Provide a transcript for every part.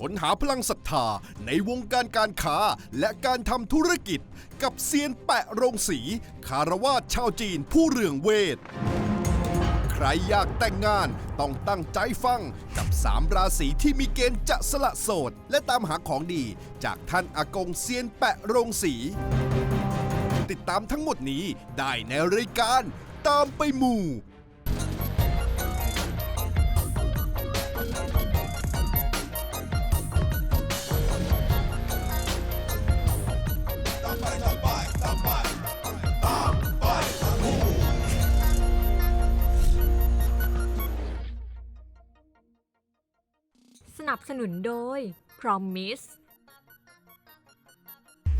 ค้นหาพลังศรัทธาในวงการการค้าและการทำธุรกิจ กับเซียนแปะโรงสี คารวาสชาวจีนผู้เรืองเวท ใครอยากแต่งงานต้องตั้งใจฟังกับ3ราศีที่มีเกณฑ์จะสละโสด และตามหาของดี จากท่านอากงเซียนแปะโรงสี ติดตามทั้งหมดนี้ได้ในรายการตามไปหมู่ นับสนุนโดย Promise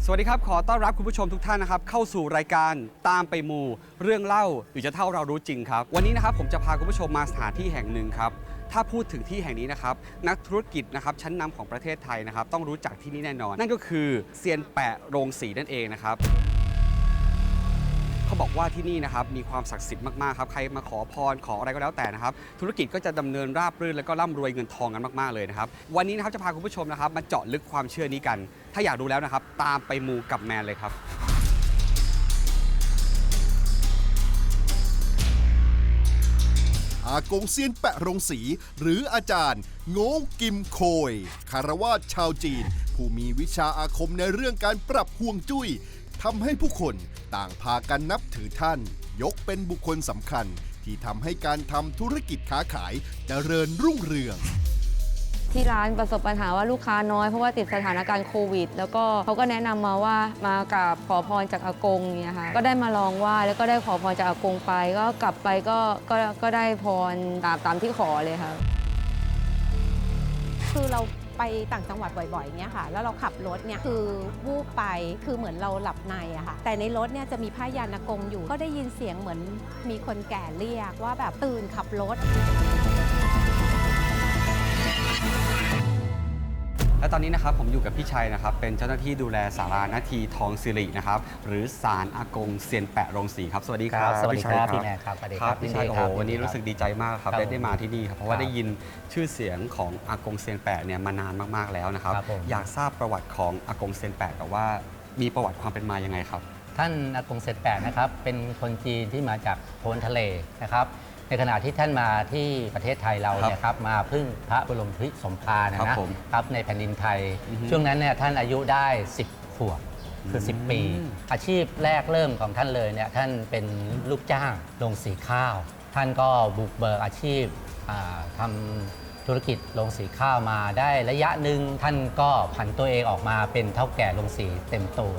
สวัสดีครับ ขอต้อนรับคุณผู้ชมทุกท่านนะครับ เข้าสู่รายการตามไปมู เรื่องเล่าหรือจะเท่าเรารู้จริงครับ วันนี้นะครับผมจะพาคุณผู้ชมมาสถานที่แห่งหนึ่งครับ ถ้าพูดถึงที่แห่งนี้นะครับ นักธุรกิจนะครับชั้นนำของประเทศไทยนะครับ ต้องรู้จักที่นี่แน่นอน นั่นก็คือเซียนแปะโรงสีนั่นเองนะครับ เขาบอกว่าที่นี่นะครับมีความศักดิ์สิทธิ์มากๆครับใครมาขอพรขออะไรก็แล้วแต่นะครับธุรกิจก็จะดำเนินราบรื่นแล้วก็ร่ำรวยเงินทองกันมากๆเลยนะครับวันนี้นะครับจะพาคุณผู้ชมนะครับมาเจาะลึกความเชื่อนี้กัน ถ้าอยากรู้แล้วนะครับตามไปมูกับแมนเลยครับอากงเซียนแปะโรงสี หรืออาจารย์โงกิมโคยคารวาสชาวจีน ผู้มีวิชาอาคมในเรื่องการปรับห่วงจุ้ย ทำให้ผู้คนต่างพากันนับถือท่าน ยกเป็นบุคคลสำคัญที่ทำให้การทำธุรกิจค้าขายเจริญรุ่งเรืองที่ร้านประสบปัญหาว่าลูกค้าน้อยเพราะว่าติดสถานการณ์โควิด แล้วก็เขาก็แนะนำมาว่ามากับขอพรจากอากงเนี่ยค่ะก็ได้มาลองไหว้แล้วก็ได้ขอพรจากอากงไป ก็กลับไปก็ก็ก็ได้พรตามตามที่ขอเลยค่ะคือเรา ไปต่างจังหวัดบ่อยๆเนี่ยค่ะ แล้วเราขับรถเนี่ยคือวูบไปคือเหมือนเราหลับในอะค่ะ แต่ในรถเนี่ยจะมีผ้ายานกงอยู่ ก็ได้ยินเสียงเหมือนมีคนแก่เรียกว่าแบบตื่นขับรถ และตอนนี้นะครับผมอยู่กับพี่ชัยนะครับ เป็นเจ้าหน้าที่ดูแลสารานาทีทองสิรินะครับ หรือศาลอากงเซียนแปะโรงสีครับ สวัสดีครับสวัสดีครับพี่พี่ชัยแนนครับสวัสดีคครัรับบพี่ชัยยิโอ้ดีโหครับวันนี้ยิดีรู้สึกดีใจมากครับครับได้ได้มาที่นี่ครับเพราะว่าครับได้ยินชื่อเสียงของอากงเซียนแปะเนี่ยมานานมากๆแล้วนะครับครับผมอยากทราบประวัติของอากงเซียนแปะแต่ว่ามีประวัติความเป็นมายังไงครับ ท่านอากงเซตแปดนะครับเป็นคนจีนที่มาจากโพนทะเลนะครับ ในขณะที่ท่านมาที่ประเทศไทยเราเนี่ยครับมาพึ่งพระบรมพิสมภารนะครับนะผมครับในแผ่นดินไทย อือฮึช่วงนั้นเนี่ยท่านอายุได้ 10 ขวบคืออืม10 ปีอาชีพแรกเริ่มของท่านเลยเนี่ยท่านเป็นลูกจ้างโรงสีข้าว ท่านก็บุกเบิกอาชีพอ่าทำธุรกิจโรงสีข้าวมาได้ระยะหนึ่งท่านก็ผันตัวเองออกมาเป็นเท่าแก่โรงสีเต็มตัว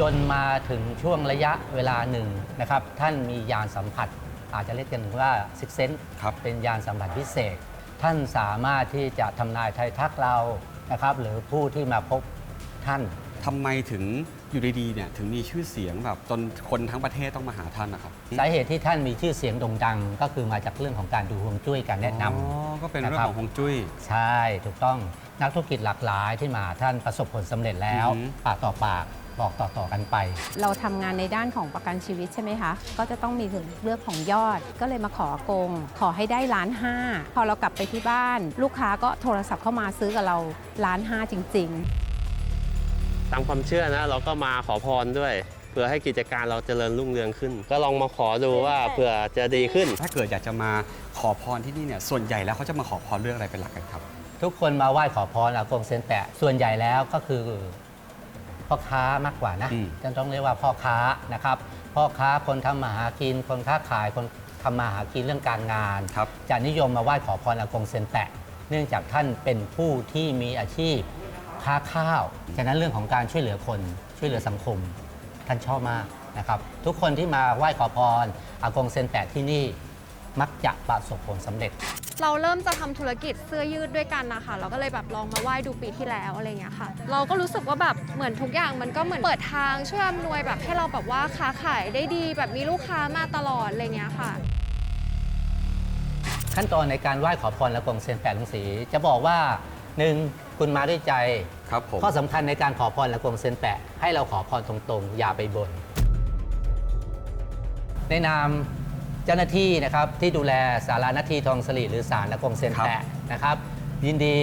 จนมาถึงช่วงระยะเวลาหนึ่งนะครับท่านมียานสัมผัส อาจจะเรียกกันว่าซิกเซนครับเป็นยานสัมผัสพิเศษ ท่านสามารถที่จะทำนายไทายทักเรานะครับ หรือผู้ที่มาพบท่าน ทำไมถึงอยู่ดีๆเนี่ยถึงมีชื่อเสียงแบบจนคนทั้งประเทศต้องมาหาท่านนะครับสาเหตุที่ท่านมีชื่อเสียงโด่งดัง ก็คือมาจากเรื่องของการดูฮวงจุ้ยการแนะนำ อ๋อก็เป็นเรื่องนะครับ ของฮวงจุ้ย ใช่ถูกต้องนักธุรกิจหลากหลายที่มาท่านประสบผลสำเร็จแล้ว อือหือ ปากต่อปาก บอกต่อๆกันไป เราทำงานในด้านของประกันชีวิตใช่ไหมคะ ก็จะต้องมีถึงเรื่องของยอด ก็เลยมาขออากง ขอให้ได้ล้านห้า พอเรากลับไปที่บ้าน ลูกค้าก็โทรศัพท์เข้ามาซื้อกับเราล้านห้าจริง ๆ ตามความเชื่อนะ เราก็มาขอพรด้วย เพื่อให้กิจการเราเจริญรุ่งเรืองขึ้น ก็ลองมาขอดูว่าเผื่อจะดีขึ้น ถ้าเกิดอยากจะมาขอพรที่นี่เนี่ยส่วนใหญ่แล้วเขาจะมาขอพรเรื่องอะไรเป็นหลักกันครับ ทุกคนมาไหว้ขอพรอากงเซยนแปะส่วนใหญ่แล้วก็คือ พ่อค้ามากกว่านะอืม จะต้องเรียกว่าพ่อค้านะครับ พ่อค้าคนทำมาหากิน คนค้าขายคนทำมาหากินเรื่องการงาน ครับ จะนิยมมาไหว้ขอพรอากงเซยนแปะ เนื่องจากท่านเป็นผู้ที่มีอาชีพค้าข้าวฉะนั้นเรื่องของการช่วยเหลือคนช่วยเหลือสังคม ท่านชอบมากนะครับ ทุกคนที่มาไหว้ขอพรอากงเซยนแปะที่นี่ มักจะประสบผลสำเร็จ เราเริ่มจะทำธุรกิจเสื้อยืดด้วยกันนะคะ เราก็เลยแบบลองมาไหว้ดูปีที่แล้วอะไรเงี้ยค่ะ เราก็รู้สึกว่าแบบเหมือนทุกอย่างมันก็เหมือนเปิดทางช่วยอำนวยแบบให้เราแบบว่าค้าขายได้ดีแบบมีลูกค้ามาตลอดอะไรเงี้ยค่ะขั้นตอนในการไหว้ขอพรและกงเซียนแปดลุงสี จะบอกว่าหนึ่งคุณมาด้วยใจครับผมข้อสำคัญในการขอพรและกงเซียนแปะให้เราขอพรตรงๆ อย่าไปบน ในนาม เจ้าหน้าที่นะครับที่ดูแลสารานาทีทองสลีหรือสารและกงเซียนแปะนะครับ ยินดี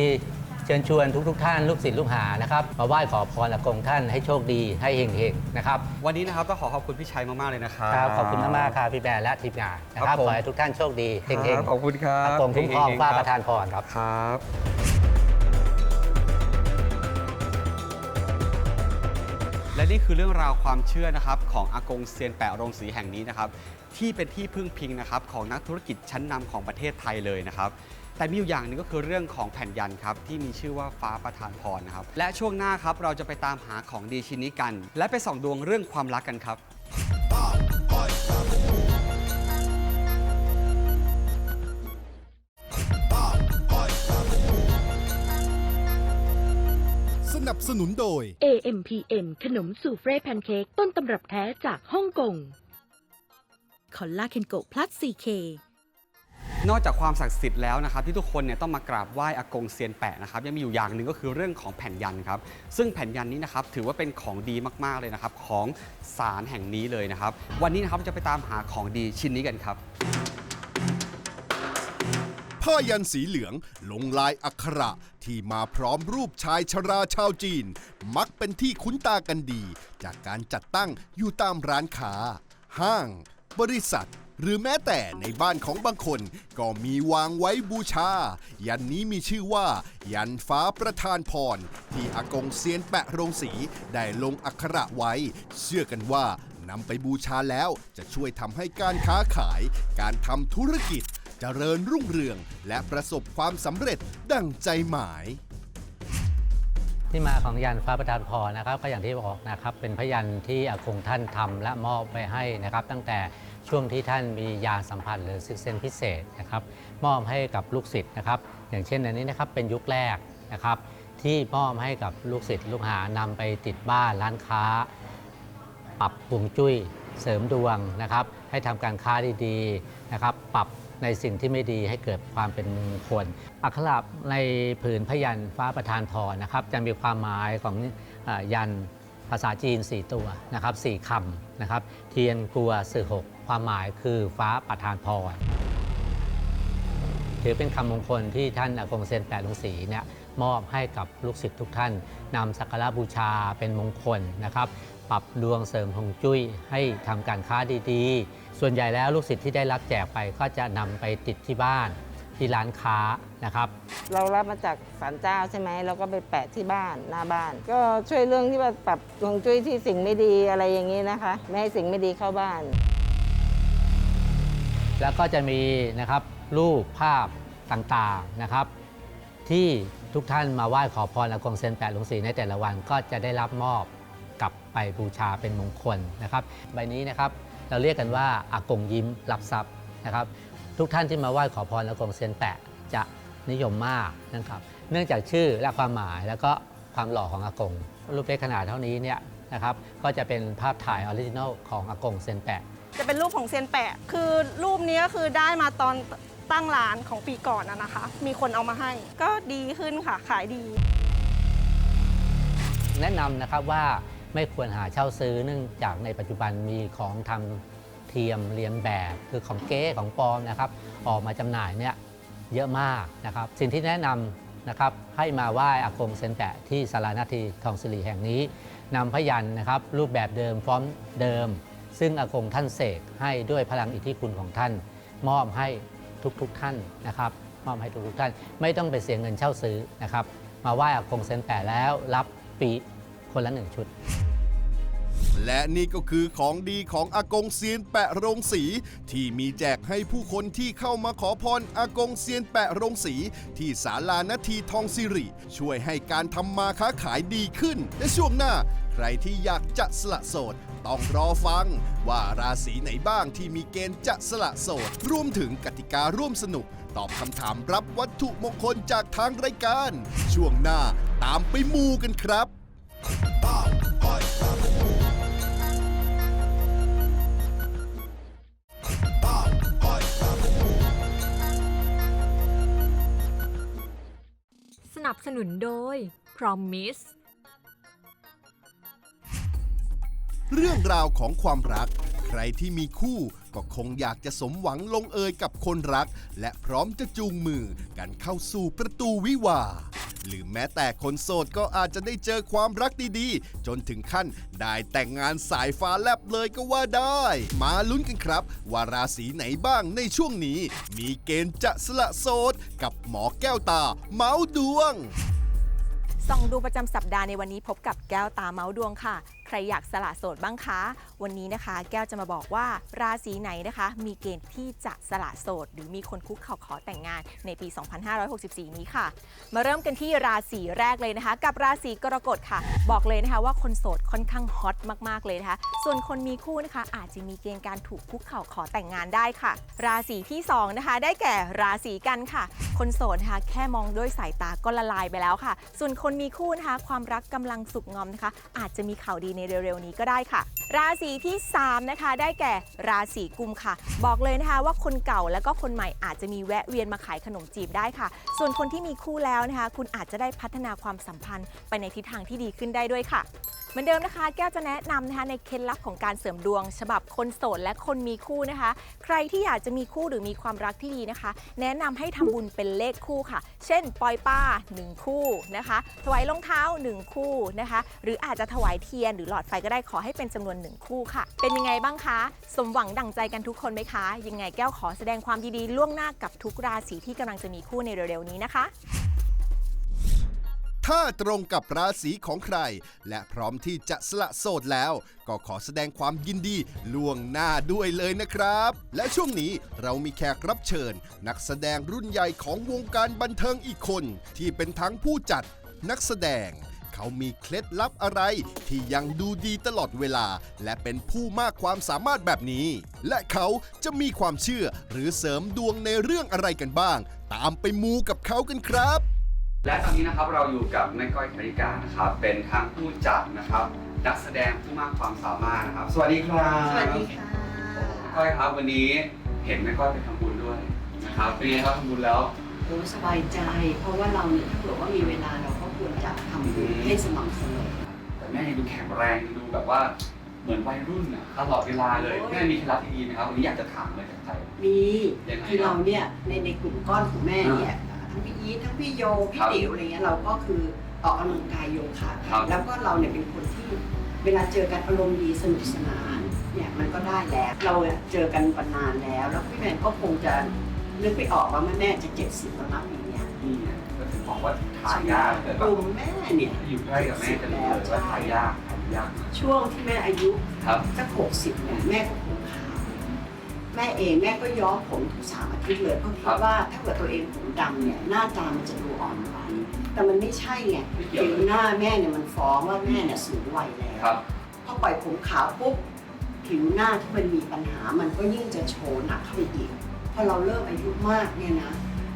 เชิญชวนทุกๆทท่านลูกศิษย์ลูกหานะครับมาไหว้ขอพรอากงท่านให้โชคดีให้เฮงๆนะครับวันนี้นะครับต้องขอขอบคุณพี่ชัยมากๆเลยนะครับครับขอบคุณมากๆครับพี่แบร์และทีมงานนะคครัรับบผมขอให้ทุกท่านโชคดีเฮงครับขอบคุณครับอากงคุ้มครองเฮงๆฟ้าครับประทานพรครับครับ และนี่คือเรื่องราวความเชื่อนะครับของอากงเซียนแปะโรงสีแห่งนี้นะครับที่เป็นที่พึ่งพิงนะครับของนักธุรกิจชั้นนำของประเทศไทยเลยนะครับแต่มีอยู่อย่างหนึงก็คือเรื่องของแผ่นยันครับที่มีชื่อว่าฟ้าประทานพรนะครับและช่วงหน้าครับเราจะไปตามหาของดีชิ้นนี้กัน และไปส่องดวงเรื่องความรักกันครับ นับสนุนโดย AMPM ขนมสูเฟรแพนเค้กต้นตำรับแท้จากฮ่องกงคอลลาเคนโกพลัส 4K นอกจากความศักดิ์สิทธิ์แล้วนะครับที่ทุกคนเนี่ยต้องมากราบไหว้อากงเซียนแปะนะครับยังมีอยู่อย่างหนึ่งก็คือเรื่องของแผ่นยันครับซึ่งแผ่นยันนี้นะครับถือว่าเป็นของดีมากๆเลยนะครับของศาลแห่งนี้เลยนะครับ วันนี้นะครับจะไปตามหาของดีชิ้นนี้กันครับ ผ้ายันสีเหลือง ลงลายอักขระที่มาพร้อมรูปชายชราชาวจีน มักเป็นที่คุ้นตากันดี จากการจัดตั้งอยู่ตามร้านค้า ห้าง บริษัท หรือแม้แต่ในบ้านของบางคน ก็มีวางไว้บูชา ยันนี้มีชื่อว่า ยันฟ้าประธานพร ที่อากงเซียนแปะโรงสีได้ลงอักขระไว้ เชื่อกันว่านำไปบูชาแล้วจะช่วยทำให้การค้าขาย การทำธุรกิจ จริญรุ่งเรือง และประสบความสำเร็จดังใจหมาย ที่มาของยันฟ้าประทานพรนะครับ ก็อย่างที่บอกนะครับ เป็นพยันที่อากงท่านทำและมอบไปให้นะครับ ตั้งแต่ช่วงที่ท่านมียานสัมผัสหรือซิกเซนพิเศษนะครับ มอบให้กับลูกศิษย์นะครับ อย่างเช่นอันนี้นะครับเป็นยุคแรกนะครับ ที่มอบให้กับลูกศิษย์ลูกหานำไปติดบ้านร้านค้า ปรับปรุงจุ้ยเสริมดวงนะครับ ให้ทำการค้าดีๆนะครับ ปรับ ในสิ่งที่ไม่ดีให้เกิดความเป็นมงคล อักขระในผืนพยันฟ้าประธานพรนะครับ จะมีความหมายของอยันภาษาจีน 4 ตัวนะครับสี่คำนะครับ เทียนกลัวสื่อหกความหมายคือฟ้าประธานพรถือเป็นคำมงคลที่ท่านอากงเซนแปดลงสีเนี่ยมอบให้กับลูกศิษย์ทุกท่านนำสักการะบูชาเป็นมงคลนะครับ ปรับดวงเสริมฮวงจุ้ยให้ทำการค้าดีๆ ส่วนใหญ่แล้วลูกศิษย์ที่ได้รับแจกไปก็จะนำไปติดที่บ้านที่ร้านค้านะครับ เรารับมาจากศาลเจ้าใช่ไหมเราก็ไปแปะที่บ้านหน้าบ้าน ก็ช่วยเรื่องที่ว่าปรับฮวงจุ้ยที่สิ่งไม่ดีอะไรอย่างนี้นะคะ ไม่ให้สิ่งไม่ดีเข้าบ้าน แล้วก็จะมีนะครับรูปภาพต่างๆนะครับ ที่ทุกท่านมาไหว้ขอพรอากงเซยนแปดหลวงศรีในแต่ละวันก็จะได้รับมอบกลับไปบูชาเป็นมงคลนะครับ ใบนี้นะครับ เราเรียกกันว่าอากงยิ้มรับทรัพย์นะครับ ทุกท่านที่มาไหว้ขอพรอากงเซียนแปะจะนิยมมากนะครับ เนื่องจากชื่อและความหมายแล้วก็ความหล่อของอากง รูปเล็กขนาดเท่านี้เนี่ยนะครับก็จะเป็นภาพถ่ายออริจินัลของอากงเซียนแปะจะเป็นรูปของเซียนแปะ คือรูปนี้ก็คือได้มาตอนตั้งร้านของปีก่อนนะนะคะ มีคนเอามาให้ ก็ดีขึ้นค่ะ ขายดี แนะนำนะครับว่า ไม่ควรหาเช่าซื้อเนื่องจากในปัจจุบันมีของทำเทียมเรียนแบบคือของเก๊ของปลอมนะครับ ออกมาจำหน่ายเนี่ยเยอะมากนะครับ สิ่งที่แนะนำนะครับให้มาไหว้อากงเซนแปะที่สารานาทีทองสิริแห่งนี้นำพยันนะครับ รูปแบบเดิมพร้อมเดิม ซึ่งอากงท่านเสกให้ด้วยพลังอิทธิคุณของท่าน มอบให้ทุกๆทท่านนะครับ มอบให้ทุกๆท่าน ไม่ต้องไปเสียเงินเช่าซื้อนะครับ มาไหว้อากงเซนแปะแล้วรับปี คนละหนึ่งชุด และนี่ก็คือของดีของอากงเซียนแปะโรงสี ที่มีแจกให้ผู้คนที่เข้ามาขอพรอากงเซียนแปะโรงสี ที่ศาลานาทีทองสิริ ช่วยให้การทำมาค้าขายดีขึ้น และช่วงหน้า ใครที่อยากจะสละโสด ต้องรอฟัง ว่าราศีไหนบ้างที่มีเกณฑ์จะสละโสด รวมถึงกติการ่วมสนุก ตอบคำถามรับวัตถุมงคลจากทางรายการ ช่วงหน้าตามไปมูกันครับ สนับสนุนโดย Promise เรื่องราวของความรัก ใครที่มีคู่ก็คงอยากจะสมหวังลงเอยกับคนรัก และพร้อมจะจูงมือกันเข้าสู่ประตูวิวาห์ หรือแม้แต่คนโสดก็อาจจะได้เจอความรักดีๆ จนถึงขั้นได้แต่งงานสายฟ้าแลบเลยก็ว่าได้ มาลุ้นกันครับ ว่าราศีไหนบ้างในช่วงนี้ มีเกณฑ์จะสละโสด กับหมอแก้วตาเมาส์ดวงส่องดูประจำสัปดาห์ในวันนี้พบกับแก้วตาเมาส์ดวงค่ะใครอยากสละโสดบ้างคะ วันนี้นะคะ แก้วจะมาบอกว่าราศีไหนนะคะ มีเกณฑ์ที่จะสละโสด หรือมีคนคุกเข่าขอแต่งงานในปี 2564 นี้ค่ะ มาเริ่มกันที่ราศีแรกเลยนะคะ กับราศีกรกฎค่ะ บอกเลยนะคะว่าคนโสดค่อนข้างฮอตมากๆเลยนะคะ ส่วนคนมีคู่นะคะ อาจจะมีเกณฑ์การถูกคุกเข่าขอแต่งงานได้ค่ะ ราศีที่สองนะคะได้แก่ราศีกันค่ะ คนโสดนะคะแค่มองด้วยสายตาก็ละลายไปแล้วค่ะ ส่วนคนมีคู่นะคะความรักกำลังสุกงอมนะคะ อาจจะมีข่าวดีในเร็วๆนี้ก็ได้ค่ะ ราศีที่สามนะคะ ได้แก่ราศีกุมค่ะ บอกเลยนะคะว่าคนเก่าแล้วก็คนใหม่อาจจะมีแวะเวียนมาขายขนมจีบได้ค่ะ ส่วนคนที่มีคู่แล้วนะคะ คุณอาจจะได้พัฒนาความสัมพันธ์ไปในทิศทางที่ดีขึ้นได้ด้วยค่ะเหมือนเดิมนะคะ แก้วจะแนะนำนะคะในเคล็ดลับของการเสริมดวง ฉบับคนโสดและคนมีคู่นะคะ ใครที่อยากจะมีคู่หรือมีความรักที่ดีนะคะ แนะนำให้ทำบุญเป็นเลขคู่ค่ะ เช่นปล่อยป้า 1 คู่นะคะ ถวายรองเท้า 1 คู่นะคะ หรืออาจจะถวายเทียนหรือหลอดไฟก็ได้ขอให้เป็นจำนวน1คู่ค่ะ เป็นยังไงบ้างคะ สมหวังดั่งใจกันทุกคนไหมคะ ยังไงแก้วขอแสดงความยินดีล่วงหน้ากับทุกราศีที่กำลังจะมีคู่ในเร็วๆนี้นะคะ ถ้าตรงกับราศีของใคร และพร้อมที่จะสละโสดแล้ว ก็ขอแสดงความยินดีล่วงหน้าด้วยเลยนะครับ และช่วงนี้เรามีแขกรับเชิญ นักแสดงรุ่นใหญ่ของวงการบันเทิงอีกคน ที่เป็นทั้งผู้จัดนักแสดง เขามีเคล็ดลับอะไร ที่ยังดูดีตลอดเวลา และเป็นผู้มากความสามารถแบบนี้ และเขาจะมีความเชื่อหรือเสริมดวงในเรื่องอะไรกันบ้าง ตามไปมูกับเขากันครับ และตอนนี้นะครับเราอยู่กับแม่ก้อยธนิกานะครับเป็นทั้งผู้จัดนะครับนักแสดงผู้มากความสามารถนะครับ สวัสดีครับสวัสดีค่ะแม่ก้อยครับวันนี้เห็นแม่ก้อยไปทำบุญด้วยนะครับเป็นไงครับทำบุญแล้วโอ้สบายใจ เพราะว่าเราเนี่ยถ้าเกิดว่ามีเวลาเราก็ ควรจะทำบุญให้สม่ำเสมอแต่แม่ยังดูแข็งแรงยังดูแบบว่าเหมือนวัยรุ่นอะตลอดเวลาเลยโอ้ยแม่มีเคล็ดลับที่ดีไหมครับวันนี้อยากจะถามเลยจากใจ มียังไงคือครัเราบเนี่ยในในกลุ่มก้อนของแม่เนี่ยทั้งพี่อีททั้งพี่โยพี่ครับติ๋วอะไรเงี้ยเราก็คือออกกำลังกายโยคะครับ แล้วก็เราเนี่ยเป็นคนที่เวลาเจอกันอารมณ์ดีสนุกสนานเนี่ยมันก็ได้แล้วเราเนี่ยเจอกันมานานแล้ว แล้วพี่แมนก็คงจะนึกไปออกว่าแม่แม่จะเจ็ดสิบแล้วนะปี ว่าทายากแต่กแบบลุ่มแม่เนี่ยอยู่ใกล้กับแม่จะรู้เลยว่าทายากทายากช่วงที่แม่อายุครับสักหกสิบเนี่ยแม่ก็ผมขาวแม่เองแม่ก็ย้อมผมทุกสามอาทิตย์เลยเพราะคิดว่าถ้าเกิดตัวเองผมดำเนี่ยหน้าตามันจะดูอ่อนวัยแต่มันไม่ใช่ไงไม่เกี่ยวผิวหน้าแม่เนี่ยมันฟ้องว่าแม่เนี่ยสูงวัยแล้วครับพอปล่อยผมขาวปุ๊บผิวหน้าที่มันมีปัญหามันก็ยิ่งจะโชว์หนักเข้าไปอีกพอเราเริ่มอายุมากเนี่ยนะ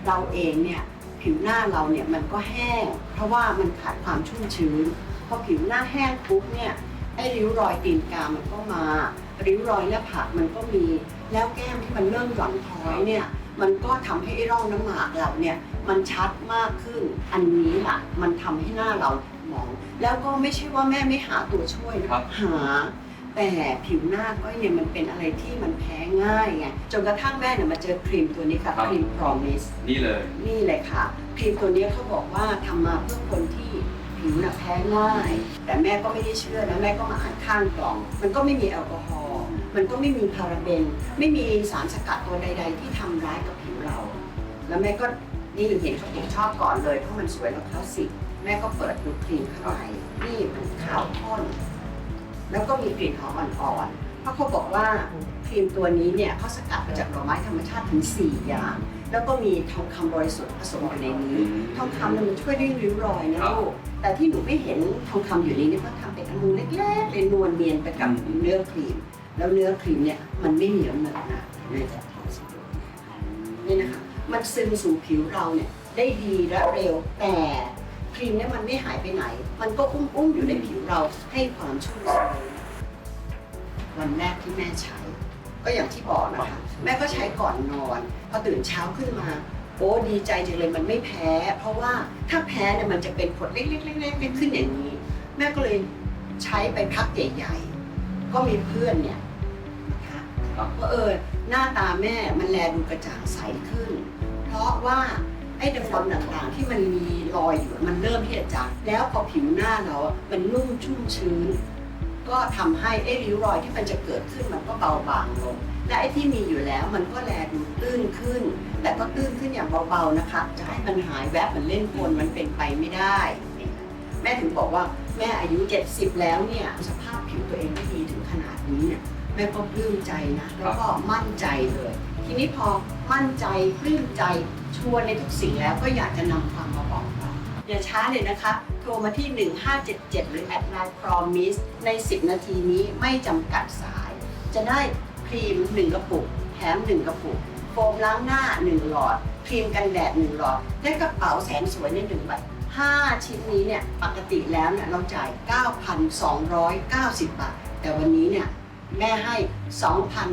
เราเองเนี่ย ผิวหน้าเราเนี่ยมันก็แห้ง เพราะว่ามันขาดความชุ่มชื้นพอผิวหน้าแห้งปุ๊บเนี่ยไอ้ริ้วรอยตีนกา มันก็มาริ้วรอยหน้าผากมันก็มี แล้วแก้มที่มันเริ่มหย่อนคล้อยเนี่ยมันก็ทำให้ไอ้ร่องน้ำหมากเราเนี่ยมันชัดมากขึ้น อันนี้ล่ะ มันทำให้หน้าเราหมอง แล้วก็ไม่ใช่ว่าแม่ไม่หาตัวช่วยนะครับหา แต่ผิวหน้าก้อยเนี่ยมันเป็นอะไรที่มันแพ้ง่ายไงจนกระทั่งแม่เนี่ยมาเจอครีมตัวนี้ค่ะครับ ครีม Promise นี่เลย นี่เลยค่ะ ครีมตัวนี้เขาบอกว่าทำมาเพื่อคนที่ผิวหนักแพ้ง่าย แต่แม่ก็ไม่ได้เชื่อนะแม่ก็มาอ่านข้างกล่อง มันก็ไม่มีแอลกอฮอล์มันก็ไม่มีพาราเบน ไม่มีสารสกัดตัวใด ๆ ที่ทำร้ายกับผิวเรา แล้วแม่ก็นี่เห็นเขาเห็นชอบก่อนเลยเพราะมันสวยและคลาสสิกแม่ก็เปิดดูครีมข้างในนี่มันขาวข้น แล้วก็มีกลิ่นหอมอ่อนๆเพราะเขาบอกว่าครีมตัวนี้เนี่ยเขาสกัดมาจากดอกไม้ธรรมชาติถึง 4 อย่าง แล้วก็มีทองคำบริสุทธิ์ผสมอยู่ในนี้ ทองคำเนี่ยมันช่วยเรื่องริ้วรอยนะครับลูกแต่ที่หนูไม่เห็นทองคำอยู่ในนี้เพราะทำเป็นอนูเล็กๆเลยนวลเนียนไปกับเนื้อครีม แล้วเนื้อครีมเนี่ยมันไม่เหนียวเหนอะหนะแม่จะทำสิดูนี่นะคะมันซึมสู่ผิวเราเนี่ยได้ดีและเร็วแต่ค รีมเนี่ยมันไม่หายไปไหน มันก็อุ้มๆอยู่ในผิวเราให้ความชุ่มชื้นวันแรกที่แม่ใช้ ก็อย่างที่บอกนะคะ แม่ก็ใช้ก่อนนอน พอตื่นเช้าขึ้นมา โอ้ดีใจจังเลยมันไม่แพ้ เพราะว่าถ้าแพ้เนี่ยมันจะเป็นผดเล็กๆๆๆขึ้นอย่างนี้ แม่ก็เลยใช้ไปพักใหญ่ๆ ก็มีเพื่อนเนี่ยนะคะครับว่าเออหน้าตาแม่มันแลดูกระจ่างใสขึ้น เพราะว่า ไอ้ดำๆต่างๆ ที่มันมีรอยอยู่มันเริ่มที่จะจางแล้วพอผิวหน้าเราอะมันนุ่มชุ่มชื้น ก็ทำให้ไอ้ริ้วรอยที่มันจะเกิดขึ้นมันก็เบาบางลง และไอ้ที่มีอยู่แล้วมันก็แลดูตื้นขึ้น แต่ก็ตื้นขึ้นอย่างเบาๆนะคะ จะให้มันหายแวบเหมือนเล่นกลมันเป็นไปไม่ได้ แม่ถึงบอกว่าแม่อายุ 70 แล้วเนี่ยสภาพผิวตัวเองไม่ดีถึงขนาดนี้เนี่ยแม่ก็ปลื้มใจนะแล้วก็มั่นใจเลย ทีนี้พอมั่นใจปลื้มใจ ชัวร์ในทุกสิ่งแล้วก็อยากจะนำความมาบอกเราอย่าช้าเลยนะคะ โทรมาที่ 1577 หรือ at line promise ใน 10 นาทีนี้ไม่จำกัดสาย จะได้ครีม 1 กระปุก แถม 1 กระปุก โฟมล้างหน้า 1 หลอด ครีมกันแดด 1 หลอดและกระเป๋าแสนสวยใน 1 ใบ 5 ชิ้นนี้เนี่ย ปกติแล้วเนี่ยเราจ่าย 9,290 บาท แต่วันนี้เนี่ย แม่ให้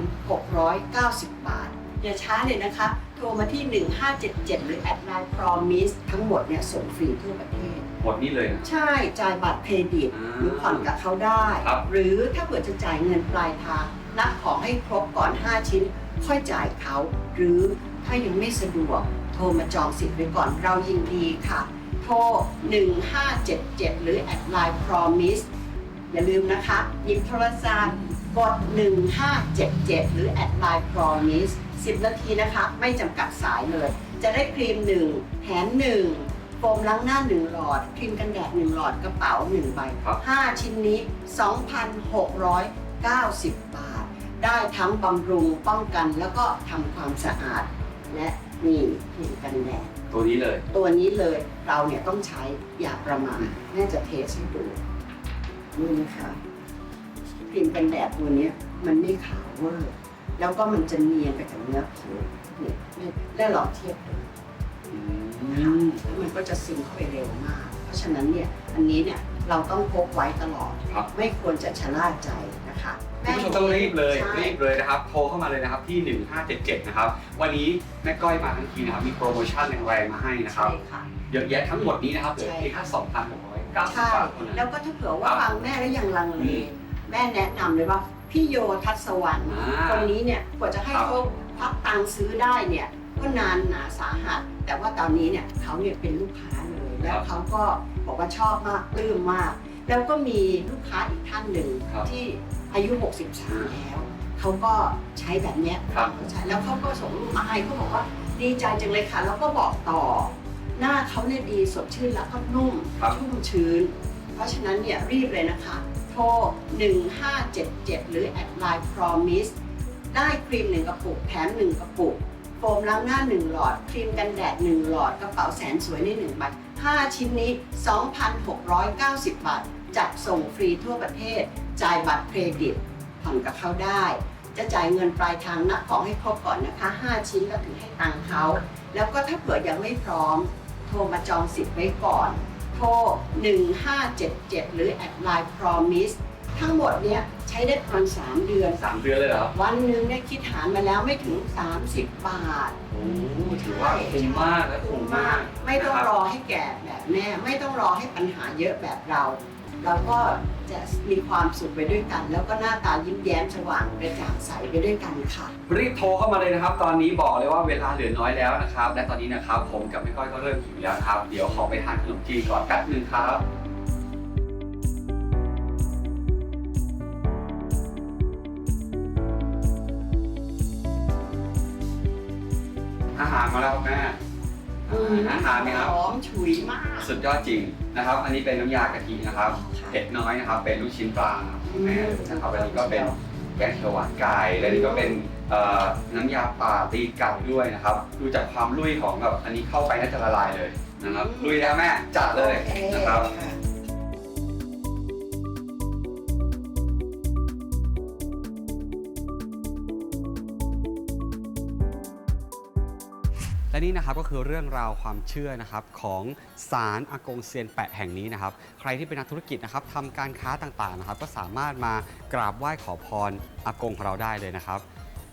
2,690 บาท อย่าช้าเลยนะคะ โทรมาที่ 1577 หรือ at line promise ทั้งหมดเนี่ยส่งฟรีทั่วประเทศ หมดนี่เลยนะ ใช่จ่ายบัตรเครดิต อ่าหรือผ่อนกับเขาได้ ครับ หรือถ้าเกิดจะจ่ายเงินปลายทางนับของให้ครบก่อน 5 ชิ้น ค่อยจ่ายเขา หรือถ้ายังไม่สะดวก โทรมาจองสิทธิ์ไว้ก่อนเรายินดีค่ะ โทร 1577 หรือ at line promise อย่าลืมนะคะ หยิบโทรศัพท์กด 1577 หรือ at line promise 10 นาทีนะคะ ไม่จำกัดสายเลย จะได้ครีม 1 แถม1โฟมล้างหน้า 1 หลอด ครีมกันแดด 1 หลอดกระเป๋า 1 ใบ ครับ5 ชิ้นนี้ 2,690 บาท ได้ทั้งบำรุงป้องกันแล้วก็ทำความสะอาด และนี่ครีมกันแดด ตัวนี้เลย ตัวนี้เลยเราเนี่ยต้องใช้อย่าประมาทแม่จะเทสให้ดูนี่นะคะครีมกันแดดตัวเนี้ยมันไม่ขาวเวอร์ แล้วก็มันจะเนียนไปกับเนื้อผิวเนี่ยแล้วลองเทียบดูนะคะแล้วมันก็จะซึมเข้าไปเร็วมาก เพราะฉะนั้นเนี่ยอันนี้เนี่ยเราต้องพกไว้ตลอด ครับ ไม่ควรจะชะล่าใจนะคะคุณผู้ชมต้องรีบเลยใช่รีบเลยนะครับโทรเข้ามาเลยนะครับที่ 1577 นะครับ วันนี้แม่ก้อยมาทั้งทีนะครับมีโปรโมชั่นแรงๆมาให้นะครับ ใช่ค่ะ เยอะแยะทั้งหมดนี้นะครับเหลือใช่เพียงแค่2,690ใช่บาทเท่านั้น แล้วก็ถ้าเผื่อว่าครับฟังแม่แล้วยังลังเลอืมแม่แนะนำเลยว่า พี่โยทัศวรรณอ่า คนนี้เนี่ยกว่าจะให้ครับเขาพักตังค์ซื้อได้เนี่ยก็นานหนาสาหัส แต่ว่าตอนนี้เนี่ยเขาเนี่ยเป็นลูกค้าเลยแล้วเขาก็บอกว่าชอบมากปลื้มมาก แล้วก็มีลูกค้าอีกท่านหนึ่งครับที่อายุ 63 แล้วเขาก็ใช้แบบเนี้ยครับใช้แล้วเขาก็ส่งรูปมาให้เขาบอกว่าดีใจจังเลยค่ะ แล้วก็บอกต่อ หน้าเขาเนี่ยดีสดชื่นแล้วก็นุ่มครับ ชุ่มชื้น เพราะฉะนั้นเนี่ยรีบเลยนะคะ โทร 1577 หรือ at line promise ได้ครีม 1 กระปุกแถม 1 กระปุก โฟมล้างหน้า 1 หลอด ครีมกันแดด 1 หลอด กระเป๋าแสนสวยใน1ใบ5 ชิ้นนี้ 2,690 บาท จัดส่งฟรีทั่วประเทศ จ่ายบัตรเครดิตผ่อนกับเขาได้ จะจ่ายเงินปลายทางนับของให้ครบก่อนนะคะ 5 ชิ้นแล้วถึงให้ตังค์เขา แล้วก็ถ้าเผื่อยังไม่พร้อม โทรมาจองสิทธิ์ไว้ก่อน โทร 1577 หรือ at line promise ทั้งหมดเนี้ยใช้ได้ประมาณ3เดือน สามเดือนเลยเหรอครับวันหนึ่งเนี่ยคิดหารมาแล้วไม่ถึง 30 บาท โอ้ถือว่าคุ้มมากและคุ้มมากไม่ต้องนะคบรอให้แก่แบบแม่ ไม่ต้องรอให้ปัญหาเยอะแบบเรา เราก็จะมีความสุขไปด้วยกัน แล้วก็หน้าตายิ้มแย้มสว่างกระจ่างใสไปด้วยกันค่ะ รีบโทรเข้ามาเลยนะครับ ตอนนี้บอกเลยว่าเวลาเหลือน้อยแล้วนะครับ และตอนนี้นะครับผมกับแม่ก้อยก็เริ่มหิวแล้วครับ เดี๋ยวขอไปทานขนมจีนก่อนแป๊บนึงครับ อาหารมาแล้วครับแม่ อาหารไหมครับ หอมฉุยมาก สุดยอดจริงนะครับ อันนี้เป็นน้ำยากะทินะครับ เผ็ดน้อยนะครับ เป็นลูกชิ้นปลานะครับคุณแม่นะครับอันนี้ก็เป็นแกงเขียวหวานไก่ และนี่ก็เป็นเอ่อน้ำยาปลาตีไก่ด้วยนะครับ ดูจากความลุยของแบบอันนี้เข้าไปน่าจะละลายเลยนะครับ ลุยแล้วแม่จัดเลยนะครับ และนี่นะครับก็คือเรื่องราวความเชื่อนะครับของศาลอากงเซียนแปะแห่งนี้นะครับ ใครที่เป็นนักธุรกิจนะครับทำการค้าต่างๆนะครับ ก็สามารถมากราบไหว้ขอพรอากงของเราได้เลยนะครับ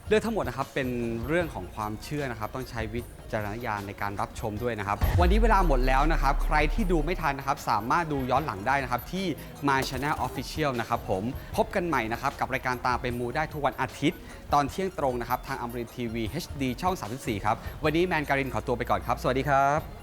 เรื่องทั้งหมดนะครับเป็นเรื่องของความเชื่อนะครับ ต้องใช้วิจารณญาณในการรับชมด้วยนะครับ วันนี้เวลาหมดแล้วนะครับ ใครที่ดูไม่ทันนะครับ สามารถดูย้อนหลังได้นะครับ ที่ My Channel Official นะครับผมพบกันใหม่นะครับ กับรายการตามไปมูได้ทุกวันอาทิตย์ ตอนเที่ยงตรงนะครับ ทางอมรินทีวี HD ช่อง 34 ครับ วันนี้แมนการินขอตัวไปก่อนครับ สวัสดีครับ